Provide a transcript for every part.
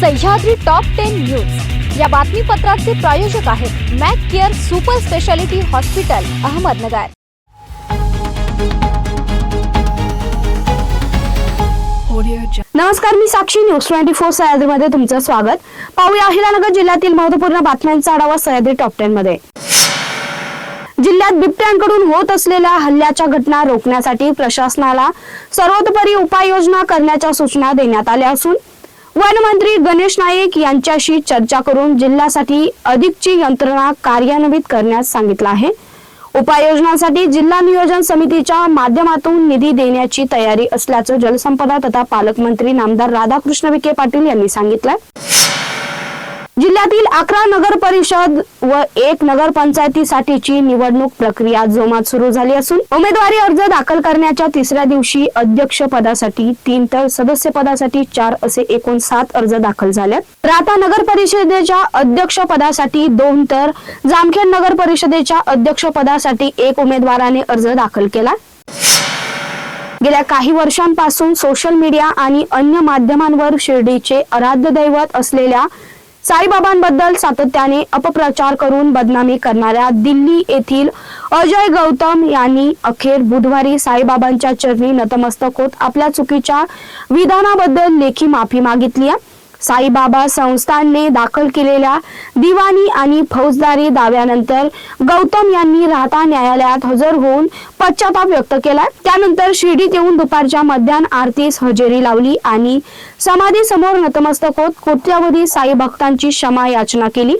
Sahyadri top ten news या बातमीपत्राचे प्रायोजक आहेत Mac care super speciality hospital Ahmednagar. नमस्कार मी साक्षी. न्यूज ट्वेंटी फोर सह्याद्रीमध्ये तुमचं स्वागत. पाहूया अहिलानगर जिल्ह्यातील महत्त्वपूर्ण बातम्यांचा आढावा सह्याद्री टॉप टेन मध्ये. जिल्ह्यात बिबट्यांकडून होत असलेल्या हल्ल्याच्या घटना रोखण्यासाठी प्रशासनाला सर्वतोपरी उपाययोजना करण्याच्या सूचना देण्यात आल्या असून वनमंत्री गणेश नाईक यांच्याशी चर्चा करून जिल्ह्यासाठी अधिकची यंत्रणा कार्यान्वित करण्यास सांगितलं आहे. उपाययोजनांसाठी जिल्हा नियोजन समितीच्या माध्यमातून निधी देण्याची तयारी असल्याचं जलसंपदा तथा पालकमंत्री नामदार राधाकृष्ण विखे पाटील यांनी सांगितलंय. जिल्ह्यातील अकरा नगर परिषद व एक नगर पंचायतीसाठीची निवडणूक प्रक्रिया जोमात सुरू झाली असून उमेदवारी अर्ज दाखल करण्याच्या तिसऱ्या दिवशी अध्यक्ष पदासाठी तीन तर सदस्य पदासाठी चार असे एकूण सात अर्ज दाखल झालेत राता नगर परिषदेच्या अध्यक्ष पदासाठी दोन तर जामखेड नगर परिषदेच्या अध्यक्ष पदासाठी एक उमेदवाराने अर्ज दाखल केला. गेल्या काही वर्षांपासून सोशल मीडिया आणि अन्य माध्यमांवर शिर्डीचे आराध्य दैवत असलेल्या साईबाबांबद्दल सातत्याने अपप्रचार करून बदनामी करणाऱ्या दिल्ली येथील अजय गौतम यांनी अखेर बुधवारी साईबाबांच्या चरणी नतमस्तक होत आपल्या चुकीच्या विधानाबद्दल लेखी माफी मागितली आहे. साईबाबा संस्थानने दाखल केलेल्या दिवाणी आणि फौजदारी दाव्यानंतर गौतम यांनी राहता न्यायालयात हजर होऊन पश्चाताप व्यक्त केला. त्यानंतर शिर्डीत येऊन दुपारच्या मध्यान आरतीस हजेरी लावली आणि समाधी समोर नतमस्तक होत कोट्यावधी साई भक्तांची क्षमा याचना केली.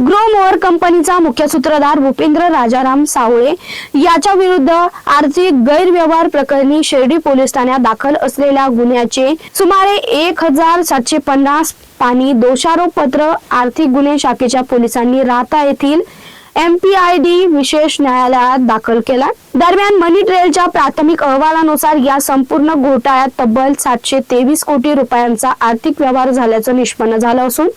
ग्रो मोअर कंपनीचा मुख्य सूत्रधार भूपेंद्र राजाराम सावळे याच्या विरुद्ध आर्थिक गैरव्यवहार प्रकरणी शिर्डी पोलीस ठाण्यात दाखल असलेल्या गुन्ह्याचे सुमारे एक हजार सातशे पन्नास पाणी दोषारोप पत्र आर्थिक गुन्हे शाखेच्या पोलिसांनी राहता येथील एमपीआयडी विशेष न्यायालयात दाखल केला. दरम्यान मनी ट्रेलच्या प्राथमिक अहवालानुसार या संपूर्ण घोटाळ्यात तब्बल सातशे तेवीस कोटी रुपयांचा आर्थिक व्यवहार झाल्याचं निष्पन्न झालं असून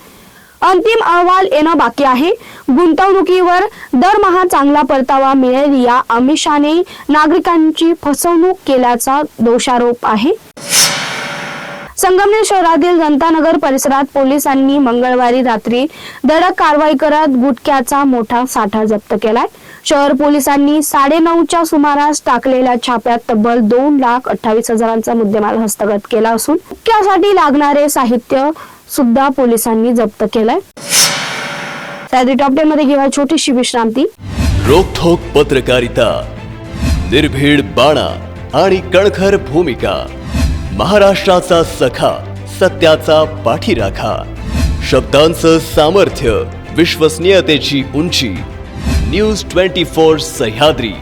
अंतिम अहवाल येणं बाकी आहे. गुंतवणुकीवर दरमहा चांगला परतावा मिळेल या अमिषाने नागरिकांची फसवणूक केल्याचा दोषारोप आहे. संगमनेर शहरातील जनतानगर परिसरात पोलिसांनी मंगळवारी रात्री धडक कारवाई करत गुटख्याचा मोठा साठा जप्त केलाय. शहर पोलिसांनी साडेनऊच्या सुमारास टाकलेल्या छाप्यात तब्बल दोन लाख अठ्ठावीस हजारांचा मुद्देमाल हस्तगत केला असून गुटख्यासाठी लागणारे साहित्य सुद्धा पोलिसांनी जप्त केलंय. सह्याद्री टॉप टेन मध्ये घेऊया छोटीशी विश्रांती. रोखोक पत्रकारिता निर्भीड बाणा आणि कणखर भूमिका महाराष्ट्राचा सखा सत्याचा पाठीराखा शब्दांचं सामर्थ्य विश्वसनीयतेची उंची न्यूज ट्वेंटी फोर सह्याद्री.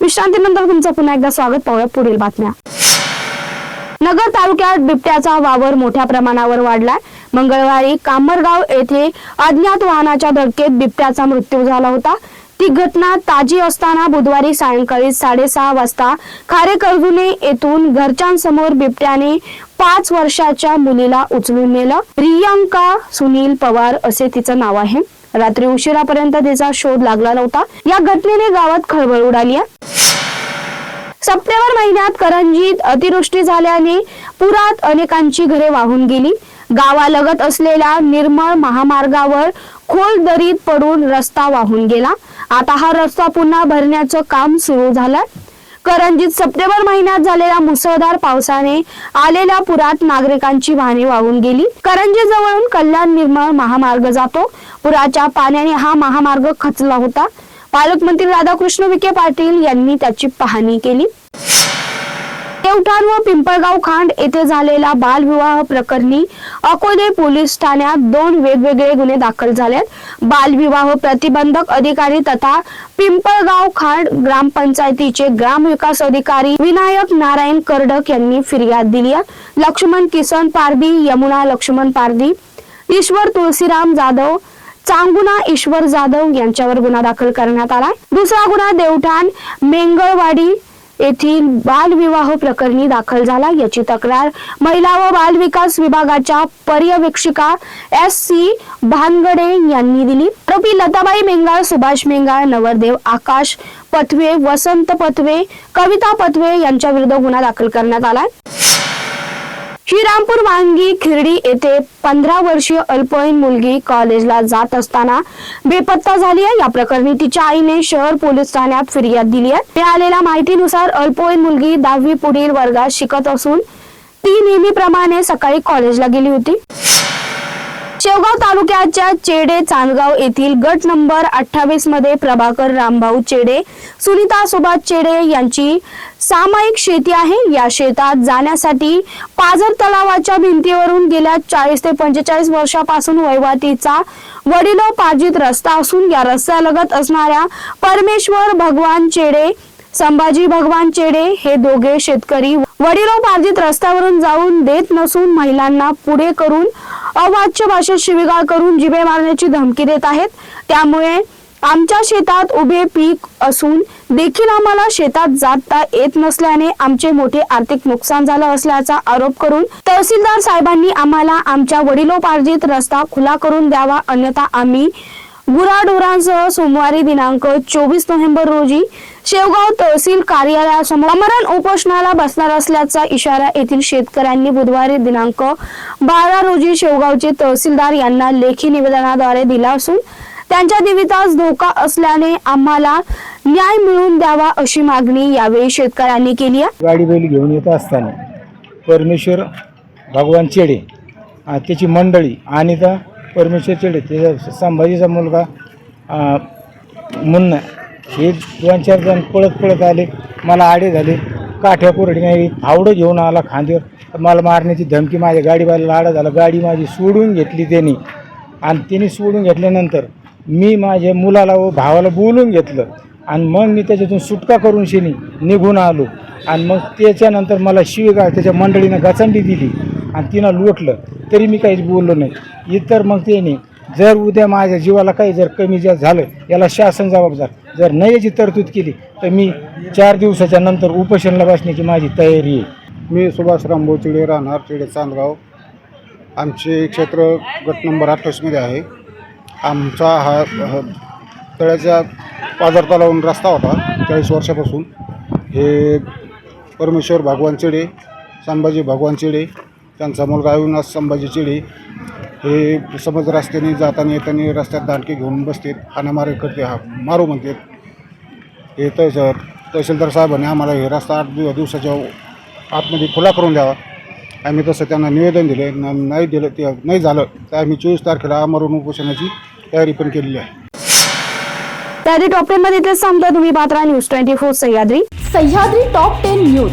विश्रांतीनंतर तुमचं पुन्हा एकदा स्वागत पाहूया पुढील बातम्या. नगर तालुक्यात बिबट्याचा वावर मोठ्या प्रमाणावर वाढलाय. मंगळवारी कामरगाव येथे अज्ञात वाहनाच्या धडकेत बिबट्याचा मृत्यू झाला होता. ती घटना ताजी असताना बुधवारी सायंकाळी साडेसहा वाजता खारेकर्जुने येथून घरच्यांसमोर बिबट्याने पाच वर्षाच्या मुलीला उचलून नेलं. रियांका सुनील पवार असे तिचं नाव आहे. रात्री उशिरापर्यंत तिचा शोध लागला नव्हता. या घटनेने गावात खळबळ उडाली आहे. सप्टेंबर महिन्यात करंजीत अतिवृष्टी झाल्याने पुरात अनेकांची घरे वाहून गेली. गावालगत असलेल्या निर्मळ महामार्गावर खोल दरीत पडून रस्ता वाहून गेला. आता हा रस्ता पुन्हा भरण्याचं काम सुरू झालं करंजीत सप्टेंबर महिन्यात झालेल्या मुसळधार पावसाने आलेल्या पुरात नागरिकांची वाहने वाहून गेली. करंजी जवळून कल्याण निर्मळ महामार्ग जातो. पुराच्या पाण्याने हा महामार्ग खचला होता. पालकमंत्री राधाकृष्ण विखे पाटील यांनी त्याची पाहणी केली. देवठाण व पिंपळगाव खांड येथे झालेला बालविवाह प्रकरणी अकोले पोलीस ठाण्यात दोन वेगवेगळे गुन्हे दाखल झालेत. बालविवाह प्रतिबंधक अधिकारी तथा पिंपळगाव खांड ग्रामपंचायतीचे ग्रामविकास अधिकारी विनायक नारायण कर्डक यांनी फिर्याद दिली आहे. लक्ष्मण किसन पारदी यमुना लक्ष्मण पारदी ईश्वर तुळशीराम जाधव चांगुना ईश्वर जाधव यांच्यावर गुन्हा दाखल करण्यात आला दुसरा गुन्हा देवठाण मेंगळवाडी येथील बालविवाह प्रकरणी दाखल झाला. याची तक्रार महिला व बाल विकास विभागाच्या पर्यवेक्षिका एस सी भानगडे यांनी दिली. आरोपी लताबाई मेंगाळ सुभाष मेंगाळ नवरदेव आकाश पथवे वसंत पथवे कविता पथवे यांच्या विरुद्ध गुन्हा दाखल करण्यात आलाय श्रीरामपूर वांगी खिरडी येथे पंधरा वर्षीय अल्पवयीन मुलगी कॉलेजला जात असताना बेपत्ता झाली आहे. या प्रकरणी तिच्या आईने शहर पोलीस ठाण्यात फिर्याद दिली आहे. मिळालेल्या माहितीनुसार अल्पवयीन मुलगी दहावी पुढील वर्गात शिकत असून ती नेहमीप्रमाणे सकाळी कॉलेजला गेली होती. शेवगाव तालुक्याच्या चेडे चांदगाव येथील गट नंबर अठ्ठावीसमध्ये प्रभाकर रामभाऊ चेडे सुनीता सुभाष चेडे यांची सामायिक शेती आहे. या शेतात जाण्यासाठी पाझर तलावाच्या भिंतीवरून गेल्या चाळीस ते पंचेचाळीस वर्षापासून वैवातीचा वडिलोपार्जित रस्ता असून या रस्त्यालगत असणाऱ्या परमेश्वर भगवान चेडे संभाजी भगवान चेडे हे दोघे शेतकरी वडिलोपार्जित रस्त्यावरून जाऊन देत नसून महिलांना पुढे करून अवाच्य भाषेत शिवीगाळ करून जिभे मारण्याची धमकी देत आहेत. त्यामुळे आमच्या शेतात उभे पीक असून देखील आम्हाला शेतात जाता येत नसल्याने आमचे मोठे आर्थिक नुकसान झालं असल्याचा आरोप करून तहसीलदार साहेबांनी आम्हाला आमच्या वडिलोपार्जित रस्ता खुला करून द्यावा अन्यथा आम्ही गुराढोरांसह सोमवारी दिनांक चोवीस नोव्हेंबर रोजी शेवगाव तहसील कार्यालयासमोर अमरण उपोषणाला बसणार असल्याचा इशारा येथील शेतकऱ्यांनी बुधवारी दिनांक बारा रोजी शेवगावचे तहसीलदार यांना लेखी निवेदनाद्वारे दिला असून त्यांच्या जीवितास धोका असल्याने आम्हाला न्याय मिळवून द्यावा अशी मागणी यावेळी शेतकऱ्यांनी केली आहे. गाडी बैल घेऊन येत असताना परमेश्वर भगवान चेडे त्याची मंडळी आणि त्या परमेश्वर चेडे त्याचा संभाजीचा मुलगा मुन्ना हे दोन चार जण पळत पळत आले मला आडे झाले. काठ्या कोरडी नाही फावडं घेऊन आला खांद्यावर मला मारण्याची धमकी माझ्या गाडीवाल्याला आडा झाला. गाडी माझी सोडून घेतली त्यांनी. आणि त्यांनी सोडून घेतल्यानंतर मी माझ्या मुलाला व भावाला बोलून घेतलं. आणि मग मी त्याच्यातून सुटका करून शेनी निघून आलो. आणि मग त्याच्यानंतर मला शिवेगाळ त्याच्या मंडळीनं गचंडी दिली. आणि तिनं लोटलं तरी मी काहीच बोललो नाही. इतर मग त्याने जर उद्या माझ्या जीवाला काही जर कमी जास्त झालं याला शासन जबाबदार जर नाही याची तरतूद केली तर मी चार दिवसाच्या नंतर उपोषणला बसण्याची माझी तयारी आहे. मी सुभाष रामभाऊ चिडे राहणार चिडे चांदगाव. आमचे क्षेत्र गट नंबर अठ्ठावीसमध्ये आहे. आमचा हा तळ्याच्या पाझर तलावून रस्ता होता चाळीस वर्षापासून. हे परमेश्वर भगवान चिडे संभाजी भगवान चिडे त्यांचा मुलगा अविनाश संभाजी चिडे हे समज रस्त्याने जाताना येताना रस्त्यात दांडके घेऊन बसतात हाणामारी करते हा मारू म्हणतात हे तहसील तहसीलदार साहेबांनी आम्हाला हे रस्ता आठ दिव दिवसाच्या आतमध्ये खुला करून द्यावा. आम्ही तसं त्यांना निवेदन दिले न नाही दिलं ते नाही झालं तर आम्ही चोवीस तारखेला आमरण उपोषणाची तयारी पण केलेली आहे. टॉप टेन मध्ये थांबतो तुम्ही Patra news twenty four Sahyadri. Sahyadri top ten news